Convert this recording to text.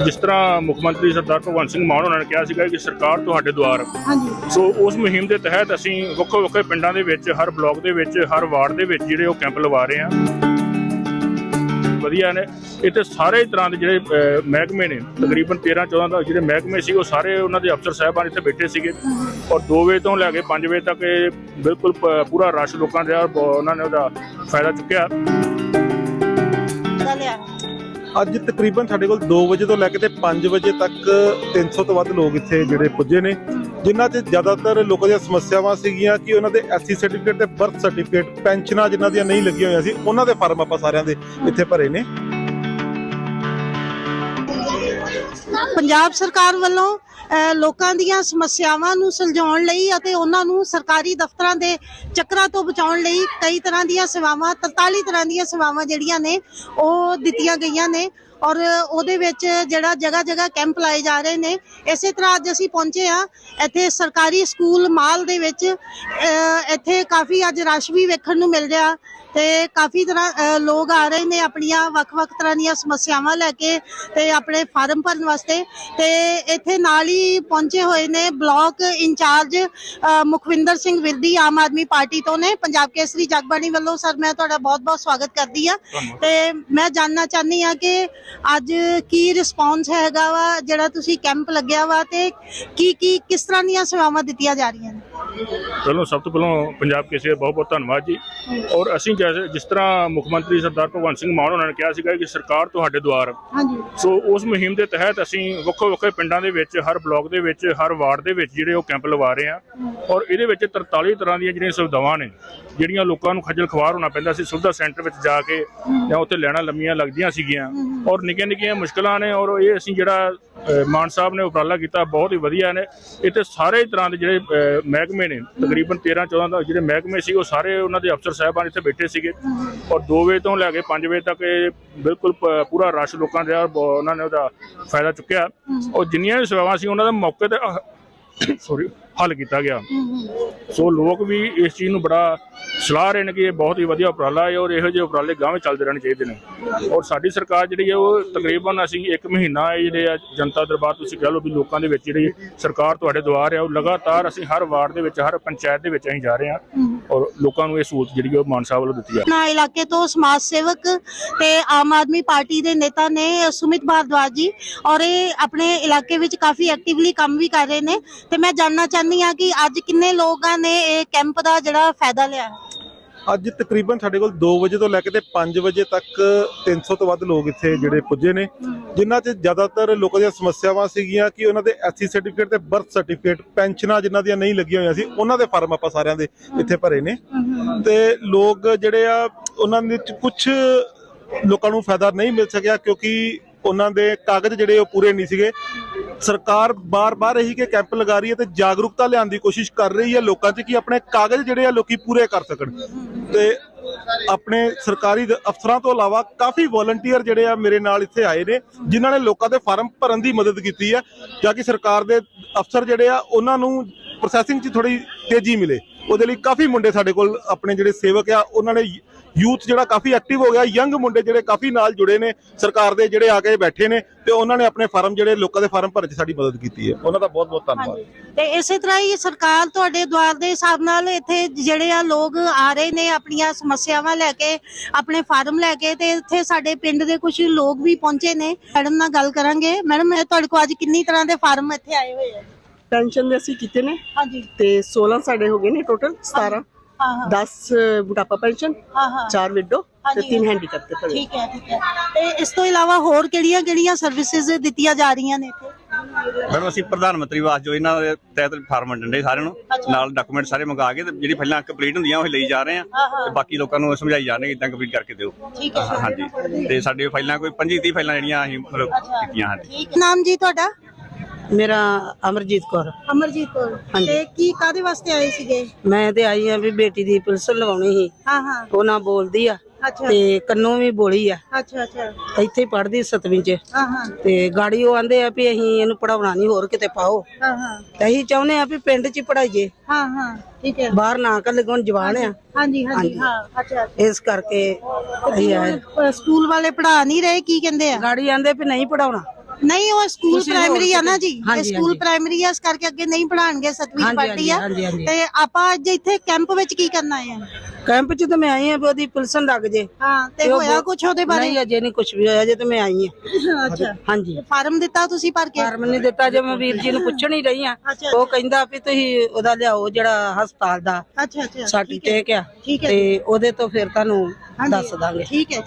ਜਿਸ ਤਰ੍ਹਾਂ ਮੁੱਖ ਮੰਤਰੀ ਸਰਦਾਰ ਭਗਵੰਤ ਸਿੰਘ ਮਾਨ ਉਹਨਾਂ ਨੇ ਕਿਹਾ ਸੀਗਾ ਕਿ ਸਰਕਾਰ ਤੁਹਾਡੇ ਦੁਆਰ ਹਾਂਜੀ। ਸੋ ਉਸ ਮੁਹਿੰਮ ਦੇ ਤਹਿਤ ਅਸੀਂ ਵੱਖੋ ਵੱਖਰੇ ਪਿੰਡਾਂ ਦੇ ਵਿੱਚ ਹਰ ਬਲਾਕ ਦੇ ਵਿੱਚ ਹਰ ਵਾਰਡ ਦੇ ਵਿੱਚ ਜਿਹੜੇ ਉਹ ਕੈਂਪ ਲਵਾ ਰਹੇ ਹਾਂ। ਵਧੀਆ ਨੇ। ਇੱਥੇ ਸਾਰੇ ਤਰ੍ਹਾਂ ਦੇ ਜਿਹੜੇ ਮਹਿਕਮੇ ਨੇ ਤਕਰੀਬਨ 13 14 ਦਾ ਜਿਹੜੇ ਮਹਿਕਮੇ ਸੀ ਉਹ ਸਾਰੇ ਉਹਨਾਂ ਦੇ ਅਫਸਰ ਸਾਹਿਬਾਨ ਇੱਥੇ ਬੈਠੇ ਸੀਗੇ। ਔਰ 2 ਵਜੇ ਤੋਂ ਲੈ ਕੇ 5 ਵਜੇ ਤੱਕ ਇਹ ਬਿਲਕੁਲ ਪੂਰਾ ਰਸ਼ ਲੋਕਾਂ ਦਾ ਉਹਨਾਂ ਨੇ ਉਹਦਾ ਫਾਇਦਾ ਚੁੱਕਿਆ। ਅੱਜ ਤਕਰੀਬਨ ਸਾਡੇ ਕੋਲ 2 ਵਜੇ ਤੋਂ ਲੈ ਕੇ ਤੇ 5 ਵਜੇ ਤੱਕ 300 ਤੋਂ ਵੱਧ ਲੋਕ ਇੱਥੇ ਜਿਹੜੇ ਪੁੱਜੇ ਨੇ, ਜਿਨ੍ਹਾਂ 'ਚ ਜ਼ਿਆਦਾਤਰ ਲੋਕਾਂ ਦੀਆਂ ਸਮੱਸਿਆਵਾਂ ਸੀਗੀਆਂ ਕਿ ਉਹਨਾਂ ਦੇ ਐਸਸੀ ਸਰਟੀਫਿਕੇਟ ਤੇ ਬਰਥ ਸਰਟੀਫਿਕੇਟ ਪੈਨਸ਼ਨਾਂ ਜਿਨ੍ਹਾਂ ਦੀਆਂ ਨਹੀਂ ਲੱਗੀਆਂ ਹੋਈਆਂ ਸੀ, ਉਹਨਾਂ ਦੇ ਫਾਰਮ ਆਪਾਂ ਸਾਰਿਆਂ ਦੇ ਇੱਥੇ ਭਰੇ ਨੇ। ਪੰਜਾਬ ਸਰਕਾਰ ਵੱਲੋਂ ਲੋਕਾਂ ਦੀਆਂ ਸਮੱਸਿਆਵਾਂ ਨੂੰ ਸੁਲਝਾਉਣ ਲਈ ਅਤੇ ਉਹਨਾਂ ਨੂੰ ਸਰਕਾਰੀ ਦਫ਼ਤਰਾਂ ਦੇ ਚੱਕਰਾਂ ਤੋਂ ਬਚਾਉਣ ਲਈ ਕਈ ਤਰ੍ਹਾਂ ਦੀਆਂ ਸੇਵਾਵਾਂ 43 ਤਰ੍ਹਾਂ ਦੀਆਂ ਸੇਵਾਵਾਂ ਜਿਹੜੀਆਂ ਨੇ, ਉਹ ਦਿੱਤੀਆਂ ਗਈਆਂ ਨੇ ਔਰ ਉਹਦੇ ਵਿੱਚ ਜਿਹੜਾ ਜਗ੍ਹਾ ਜਗ੍ਹਾ ਕੈਂਪ ਲਾਏ ਜਾ ਰਹੇ ਨੇ, ਇਸੇ ਤਰ੍ਹਾਂ ਅੱਜ ਅਸੀਂ ਪਹੁੰਚੇ ਆ ਇੱਥੇ ਸਰਕਾਰੀ ਸਕੂਲ ਮਾਲ ਦੇ ਵਿੱਚ ਇੱਥੇ ਕਾਫੀ ਅੱਜ ਰਸ਼ ਵੀ ਵੇਖਣ ਨੂੰ ਮਿਲ ਰਿਹਾ ਤੇ ਕਾਫੀ ਤਰ੍ਹਾਂ ਲੋਕ ਆ ਰਹੇ ਨੇ ਆਪਣੀਆਂ ਵੱਖ-ਵੱਖ ਤਰ੍ਹਾਂ ਦੀਆਂ ਸਮੱਸਿਆਵਾਂ ਲੈ ਕੇ ਤੇ ਆਪਣੇ ਫਾਰਮ ਭਰਨ ਵਾਸਤੇ। ਤੇ ਇੱਥੇ ਨਾਲ ਹੀ ਪਹੁੰਚੇ ਹੋਏ ਨੇ block incharge Mukhwinder Singh Virdi Aam Aadmi party ਤੋਂ ਨੇ। ਪੰਜਾਬ ਕੇਸਰੀ ਜਗਬਾਣੀ ਵੱਲੋਂ ਸਰ ਮੈਂ ਤੁਹਾਡਾ ਬਹੁਤ-ਬਹੁਤ ਸਵਾਗਤ ਕਰਦੀ ਆ ਧੰਨਵਾਦ। ਤੇ ਮੈਂ ਜਾਨਣਾ ਚਾਹਨੀ ਆ ਕਿ ਅੱਜ ਕੀ ਰਿਸਪੌਂਸ ਹੈਗਾ ਵਾ ਜਿਹੜਾ ਤੁਸੀਂ ਕੈਂਪ ਲੱਗਿਆ ਵਾ ਤੇ ਕੀ ਕੀ ਕਿਸ ਤਰ੍ਹਾਂ ਦੀਆਂ ਸੇਵਾਵਾਂ ਦਿੱਤੀਆਂ ਜਾ ਰਹੀਆਂ ਨੇ? ਪਹਿਲਾਂ ਸਭ ਤੋਂ ਪਹਿਲਾਂ ਪੰਜਾਬ ਕਿਸੇ ਬਹੁਤ ਬਹੁਤ ਧੰਨਵਾਦ ਜੀ। ਔਰ ਅਸੀਂ ਜੈਸੇ ਜਿਸ ਤਰ੍ਹਾਂ ਮੁੱਖ ਮੰਤਰੀ ਸਰਦਾਰ ਭਗਵੰਤ ਸਿੰਘ ਮਾਨ ਉਹਨਾਂ ਨੇ ਕਿਹਾ ਸੀਗਾ ਕਿ ਸਰਕਾਰ ਤੁਹਾਡੇ ਦੁਆਰ। ਹਾਂਜੀ। ਸੋ ਉਸ ਮੁਹਿੰਮ ਦੇ ਤਹਿਤ ਅਸੀਂ ਵੱਖੋ ਵੱਖਰੇ ਪਿੰਡਾਂ ਦੇ ਵਿੱਚ ਹਰ ਬਲਾਕ ਦੇ ਵਿੱਚ ਹਰ ਵਾਰਡ ਦੇ ਵਿੱਚ ਜਿਹੜੇ ਉਹ ਕੈਂਪ ਲਵਾ ਰਹੇ ਹਾਂ। ਔਰ ਇਹਦੇ ਵਿੱਚ 43 ਤਰ੍ਹਾਂ ਦੀਆਂ ਜਿਹੜੀਆਂ ਸੁਵਿਧਾਵਾਂ ਨੇ ਜਿਹੜੀਆਂ ਲੋਕਾਂ ਨੂੰ ਖੱਜਲ ਖਵਾਰ ਹੋਣਾ ਪੈਂਦਾ ਸੀ ਸੁਵਿਧਾ ਸੈਂਟਰ ਵਿੱਚ ਜਾ ਕੇ ਜਾਂ ਉੱਥੇ ਲੈਣਾ ਲੰਮੀਆਂ ਲੱਗਦੀਆਂ ਸੀਗੀਆਂ। ਔਰ ਨਿੱਕੀਆਂ ਨਿੱਕੀਆਂ ਮੁਸ਼ਕਲਾਂ ਨੇ ਔਰ ਇਹ ਅਸੀਂ ਜਿਹੜਾ ਮਾਨ ਸਾਹਿਬ ਨੇ ਉਪਰਾਲਾ ਕੀਤਾ ਬਹੁਤ ਹੀ ਵਧੀਆ ਨੇ। ਇੱਥੇ ਸਾਰੇ ਤਰ੍ਹਾਂ ਦੇ ਜਿਹੜੇ ਅਹ, ਮਹਿਕਮੇ ਨੇ। ਤਕਰੀਬਨ 13 14 ਦਾ ਜਿਹੜੇ ਮਹਿਕਮੇ ਸੀ, ਉਹ ਸਾਰੇ ਉਹਨਾਂ ਦੇ ਅਫਸਰ ਸਾਹਿਬਾਨ ਇੱਥੇ ਬੈਠੇ ਸੀਗੇ। ਔਰ 2 ਵਜੇ ਤੋਂ ਲੈ ਕੇ 5 ਵਜੇ ਤੱਕ ਇਹ ਬਿਲਕੁਲ ਪੂਰਾ ਰਸ਼ ਲੋਕਾਂ ਦਾ ਉਹਨਾਂ ਨੇ ਉਹਦਾ ਫਾਇਦਾ ਚੁੱਕਿਆ। ਔਰ ਜਿੰਨੀਆਂ ਵੀ ਸੇਵਾਵਾਂ ਸੀ, ਉਹਨਾਂ ਦੇ ਮੌਕੇ ਤੇ ਸੌਰੀ ਹੱਲ ਕੀਤਾ ਗਿਆ। ਸੋ ਲੋਕ ਵੀ ਇਸ ਚੀਜ਼ ਨੂੰ ਬੜਾ ਸਲਾਹ ਰਹੇ ਨੇ ਕਿ ਇਹ ਬਹੁਤ ਹੀ ਵਧੀਆ ਉਪਰਾਲਾ ਹੈ ਔਰ ਇਹੋ ਜਿਹੇ ਉਪਰਾਲੇ ਗਾਵੇਂ ਚੱਲਦੇ ਰਹਿਣੇ ਚਾਹੀਦੇ ਨੇ। ਔਰ ਸਾਡੀ ਸਰਕਾਰ ਜਿਹੜੀ ਹੈ ਉਹ ਤਕਰੀਬਨ ਅਸੀਂ 1 ਮਹੀਨਾ ਇਹ ਜਿਹੜੇ ਆ ਜਨਤਾ ਦਰਬਾਰ ਤੁਸੀਂ ਕਹਿ ਲਓ ਵੀ ਲੋਕਾਂ ਦੇ ਵਿੱਚ ਜਿਹੜੀ ਸਰਕਾਰ ਤੁਹਾਡੇ ਦੁਆਰ ਹੈ ਉਹ ਲਗਾਤਾਰ ਅਸੀਂ ਹਰ ਵਾਰਡ ਦੇ ਵਿੱਚ ਹਰ ਪੰਚਾਇਤ ਦੇ ਵਿੱਚ ਅਸੀਂ ਜਾ ਰਹੇ ਹਾਂ ਔਰ ਲੋਕਾਂ ਨੂੰ ਇਹ ਸਹੂਲਤ ਜਿਹੜੀ ਉਹ ਮਾਨ ਸਾਹਿਬ ਵੱਲੋਂ ਦਿੱਤੀ ਜਾ ਨਾ ਇਲਾਕੇ ਤੋਂ ਸਮਾਜ ਸੇਵਕ ਤੇ ਆਮ ਆਦਮੀ ਪਾਰਟੀ ਦੇ ਨੇਤਾ ਨੇ ਸੁਮਿਤ ਭਾਰਦਵਾਜ ਜੀ ਔਰ ਇਹ ਆਪਣੇ ਇਲਾਕੇ ਵਿੱਚ ਕਾਫੀ ਐਕਟਿਵਲੀ ਕੰਮ ਵੀ ਕਰ ਰਹੇ ਨੇ ਤੇ ਮੈਂ ਜਾਨਣਾ ਚਾਹੁੰਦੀ ਆ ਕਿ ਅੱਜ ਕਿੰਨੇ ਲੋਕਾਂ ਨੇ ਇਹ ਕੈਂਪ ਦਾ ਜਿਹੜਾ ਫਾਇਦਾ ਲਿਆ? ਅੱਜ ਤਕਰੀਬਨ ਸਾਡੇ ਕੋਲ 2 ਵਜੇ ਤੋਂ ਲੈ ਕੇ ਤੇ 5 ਵਜੇ ਤੱਕ 300 ਤੋਂ ਵੱਧ ਲੋਕ ਇੱਥੇ ਜਿਹੜੇ ਪੁੱਜੇ ਨੇ, ਜਿਨ੍ਹਾਂ 'ਚ ਜ਼ਿਆਦਾਤਰ ਲੋਕਾਂ ਦੀਆਂ ਸਮੱਸਿਆਵਾਂ ਸੀਗੀਆਂ ਕਿ ਉਹਨਾਂ ਦੇ ਐਸਸੀ ਸਰਟੀਫਿਕੇਟ ਤੇ ਬਰਥ ਸਰਟੀਫਿਕੇਟ ਪੈਨਸ਼ਨਾਂ ਜਿਨ੍ਹਾਂ ਦੀਆਂ ਨਹੀਂ ਲੱਗੀਆਂ ਹੋਈਆਂ ਸੀ, ਉਹਨਾਂ ਦੇ ਫਾਰਮ ਆਪਾਂ ਸਾਰਿਆਂ ਦੇ ਇੱਥੇ ਭਰੇ ਨੇ। ਤੇ ਲੋਕ ਜਿਹੜੇ ਆ, ਉਹਨਾਂ ਦੇ ਵਿੱਚ ਕੁਝ ਲੋਕਾਂ ਨੂੰ ਫਾਇਦਾ ਨਹੀਂ ਮਿਲ ਸਕਿਆ ਕਿਉਂਕਿ ਉਹਨਾਂ ਦੇ ਕਾਗਜ਼ ਜਿਹੜੇ ਉਹ ਪੂਰੇ ਨਹੀਂ ਸੀਗੇ। ਸਰਕਾਰ ਬਾਰ-ਬਾਰ ਇਹੀ ਕਿ ਕੈਂਪ ਲਗਾ ਰਹੀ ਹੈ ਤੇ ਜਾਗਰੂਕਤਾ ਲਿਆਉਣ ਦੀ ਕੋਸ਼ਿਸ਼ ਕਰ ਰਹੀ ਹੈ ਲੋਕਾਂ 'ਚ ਕਿ ਆਪਣੇ ਕਾਗਜ਼ ਜਿਹੜੇ ਆ ਲੋਕੀ ਪੂਰੇ ਕਰ ਸਕਣ। ਤੇ ਆਪਣੇ ਸਰਕਾਰੀ ਅਫਸਰਾਂ ਤੋਂ ਇਲਾਵਾ ਕਾਫੀ ਵੋਲੰਟੀਅਰ ਜਿਹੜੇ ਆ ਮੇਰੇ ਨਾਲ ਇੱਥੇ ਆਏ ਨੇ, ਜਿਨ੍ਹਾਂ ਨੇ ਲੋਕਾਂ ਦੇ ਫਾਰਮ ਭਰਨ ਦੀ ਮਦਦ ਕੀਤੀ ਹੈ ਤਾਂ ਕਿ ਸਰਕਾਰ ਦੇ ਅਫਸਰ ਜਿਹੜੇ ਆ, ਉਹਨਾਂ ਨੂੰ ਪ੍ਰੋਸੈਸਿੰਗ 'ਚ ਥੋੜੀ ਤੇਜ਼ੀ ਮਿਲੇ। ਉਹਦੇ ਲਈ ਕਾਫੀ ਮੁੰਡੇ ਸਾਡੇ ਕੋਲ ਆਪਣੇ ਜਿਹੜੇ ਸੇਵਕ ਆ ਉਹਨਾਂ ਨੇ ਯੂਥ ਜਿਹੜਾ ਕਾਫੀ ਐਕਟਿਵ ਹੋ ਗਿਆ ਯੰਗ ਮੁੰਡੇ ਜਿਹੜੇ ਕਾਫੀ ਨਾਲ ਜੁੜੇ ਨੇ ਸਰਕਾਰ ਦੇ ਜਿਹੜੇ ਆ ਕੇ ਬੈਠੇ ਨੇ ਤੇ ਉਹਨਾਂ ਨੇ ਆਪਣੇ ਫਾਰਮ ਜਿਹੜੇ ਲੋਕਾਂ ਦੇ ਫਾਰਮ ਭਰਨ 'ਚ ਸਾਡੀ ਮਦਦ ਕੀਤੀ ਹੈ। ਉਹਨਾਂ ਦਾ ਬਹੁਤ ਬਹੁਤ ਧੰਨਵਾਦ ਤੇ ਇਸੇ ਤਰ੍ਹਾਂ ਹੀ ਸਰਕਾਰ ਤੁਹਾਡੇ ਦੁਆਰ ਦੇ ਹਿਸਾਬ ਨਾਲ ਇੱਥੇ ਜਿਹੜੇ ਆ ਲੋਕ ਆ ਰਹੇ ਨੇ ਆਪਣੀਆਂ ਸਮੱਸਿਆਵਾਂ ਲੈ ਕੇ ਆਪਣੇ ਫਾਰਮ ਲੈ ਕੇ ਤੇ ਇੱਥੇ ਸਾਡੇ ਪਿੰਡ ਦੇ ਕੁਝ ਲੋਕ ਵੀ ਪਹੁੰਚੇ ਨੇ। ਮੈਡਮ ਨਾਲ ਗੱਲ ਕਰਾਂਗੇ। ਮੈਡਮ ਮੈਂ ਤੁਹਾਡੇ ਕੋਲ ਅੱਜ ਕਿੰਨੀ ਤਰ੍ਹਾਂ ਦੇ ਫਾਰਮ ਇੱਥੇ ਆਏ ਹੋਏ ਆ? ਪੈਨਸ਼ਨ ਦੇ ਅਸੀਂ ਕੀਤੇ ਨੇ। ਹਾਂਜੀ। ਤੇ 16 ਸਾਡੇ ਹੋ ਗਏ ਨੇ ਟੋਟਲ 17 ਹਾਂ ਹਾਂ। 10 ਬੁਢਾਪਾ ਪੈਨਸ਼ਨ ਹਾਂ ਹਾਂ। 4 ਵਿਡੋ ਤੇ ਹਾਂਜੀ। 3 ਹੈਂਡੀਕੈਪ ਤੇ ਠੀਕ ਹੈ ਠੀਕ ਹੈ। ਤੇ ਇਸ ਤੋਂ ਇਲਾਵਾ ਹੋਰ ਕਿਹੜੀਆਂ ਕਿਹੜੀਆਂ ਸਰਵਿਸਿਜ਼ ਦਿੱਤੀਆਂ ਜਾ ਰਹੀਆਂ ਨੇ ਇੱਥੇ? ਮੈਡਮ ਅਸੀਂ ਪ੍ਰਧਾਨ ਮੰਤਰੀ ਆਵਾਸ ਯੋਜਨਾ ਦੇ ਤਹਿਤ ਫਾਰਮ ਵੰਡਣ ਸਾਰੇ ਨੂੰ। ਨਾਲ ਡਾਕੂਮੈਂਟ ਸਾਰੇ ਮੰਗਾ ਕੇ ਤੇ ਜਿਹੜੀ ਫਾਈਲਾਂ ਕੰਪਲੀਟ ਹੁੰਦੀਆਂ ਉਹ ਲਈ ਜਾ ਰਹੇ ਆ। ਤੇ ਬਾਕੀ ਲੋਕਾਂ ਨੂੰ ਸਮਝਾਈ ਜਾ ਰਹੇ ਇਦਾਂ ਕੰਪਲੀਟ ਕਰਕੇ ਦਿਓ। ਠੀਕ ਹੈ। ਹਾਂਜੀ। ਤੇ ਸਾਡੇ ਫਾਈਲਾਂ ਕੋਈ 25 30 ਫਾਈਲਾਂ ਜਿਹੜੀਆਂ ਅਸੀਂ ਮਤਲਬ ਕੀਤੀਆਂ ਹਨ। ਠੀਕ ਨਾਮ ਜੀ ਤੁਹਾਡਾ? ਮੇਰਾ ਅਮਰਜੀਤ ਕੌਰ। ਅਮਰਜੀਤ ਕੌਰ। ਹਾਂਜੀ। ਤੇ ਕੀ ਕਾਦੇ ਵਾਸਤੇ ਆਏ ਸੀਗੇ? ਮੈਂ ਤੇ ਆਈ ਆ ਵੀ ਬੇਟੀ ਦੀ ਪੁਲਿਸ ਲਵਾਉਣੀ ਸੀ। ਹਾਂ ਹਾਂ। ਉਹ ਨਾ ਬੋਲਦੀ ਆ। ਅੱਛਾ। ਤੇ ਕੰਨੋਂ ਵੀ ਬੋਲੀ ਆ। ਅੱਛਾ ਅੱਛਾ। ਇੱਥੇ ਪੜ੍ਹਦੀ 7ਵੀਂ ਚ। ਹਾਂ ਹਾਂ। ਤੇ ਗਾੜੀ ਉਹ ਆਂਦੇ ਆ ਵੀ ਅਸੀਂ ਇਹਨੂੰ ਪੜਾਉਣਾ ਨਹੀਂ ਹੋਰ ਕਿਤੇ ਪਾਓ। ਹਾਂ ਹਾਂ। ਤੇ ਅਸੀਂ ਚਾਹੁੰਦੇ ਆ ਵੀ ਪਿੰਡ 'ਚ ਹੀ ਪੜਾਈਏ ਹਾਂ ਹਾਂ। ਠੀਕ ਹੈ। ਬਾਹਰ ਨਾ ਕੱਲੇ ਕੋਣ ਜਵਾਨ ਆ। ਹਾਂਜੀ ਹਾਂਜੀ ਹਾਂ ਅੱਛਾ ਇਸ ਕਰਕੇ ਅਸੀਂ ਆਏ। ਹੁਣ ਸਕੂਲ ਵਾਲੇ ਪੜਾ ਨਹੀਂ ਰਹੇ ਕੀ ਕਹਿੰਦੇ ਆ? ਗਾੜੀ ਆਂਦੇ ਵੀ ਨਹੀਂ ਪੜਾਉਣਾ ਨਹੀਂ ਉਹ ਸਕੂਲ ਤੁਸੀਂ ਪ੍ਰਾਇਮਰੀ ਆ ਨਾ ਜੀ। ਇਹ ਹਾਂਜੀ, ਸਕੂਲ ਹਾਂਜੀ। ਪ੍ਰਾਇਮਰੀ ਆ ਇਸ ਕਰਕੇ ਅੱਗੇ ਨਹੀਂ ਪੜਾਣਗੇ ਸੱਤਵੀਂ ਹਾਂਜੀ, ਪੜ੍ਹਦੀ ਆ। ਹਾਂਜੀ, ਹਾਂਜੀ। ਤੇ ਆਪਾਂ ਅੱਜ ਇੱਥੇ ਕੈਂਪ ਵਿੱਚ ਕੀ ਕਰਨਾ ਹੈ ਕੈਂਪ 'ਚ ਤਾਂ ਮੈਂ ਆਈ ਆ ਵੀ ਉਹਦੀ ਪੁਲਿਸਨ ਲੱਗ ਜੇ। ਹਾਂ ਤੇ ਉਹ ਹੋਇਆ ਬਹੁਤ- ਕੁਝ ਉਹਦੇ ਬਾਰੇ? ਨਹੀਂ ਅਜੇ ਨਹੀਂ ਕੁਝ ਵੀ ਹੋਇਆ ਜੇ ਤਾਂ ਮੈਂ ਆਈ ਆ ਅੱਛਾ। ਹਾਂਜੀ। ਫਾਰਮ ਦਿੱਤਾ ਤੁਸੀਂ ਭਰ ਕੇ? ਫਾਰਮ ਨਹੀਂ ਦਿੱਤਾ ਜੇ ਮੈਂ ਵੀਰ ਜੀ ਨੂੰ ਪੁੱਛਣ ਹੀ ਰਹੀ ਆ ਅੱਛਾ, ਉਹ ਕਹਿੰਦਾ ਵੀ ਤੁਸੀਂ ਉਹਦਾ ਲਿਆਓ ਜਿਹੜਾ ਹਸਪਤਾਲ ਦਾ ਅੱਛਾ ਅੱਛਾ। ਸਰਟੀਫਿਕੇਟ ਆ ਠੀਕ ਹੈ ਤੇ ਉਹਦੇ ਤੋਂ ਫਿਰ ਤੁਹਾਨੂੰ ਹਾਂਜੀ, ਦੱਸ ਦਾਂਗੇ। ਠੀਕ ਹੈ।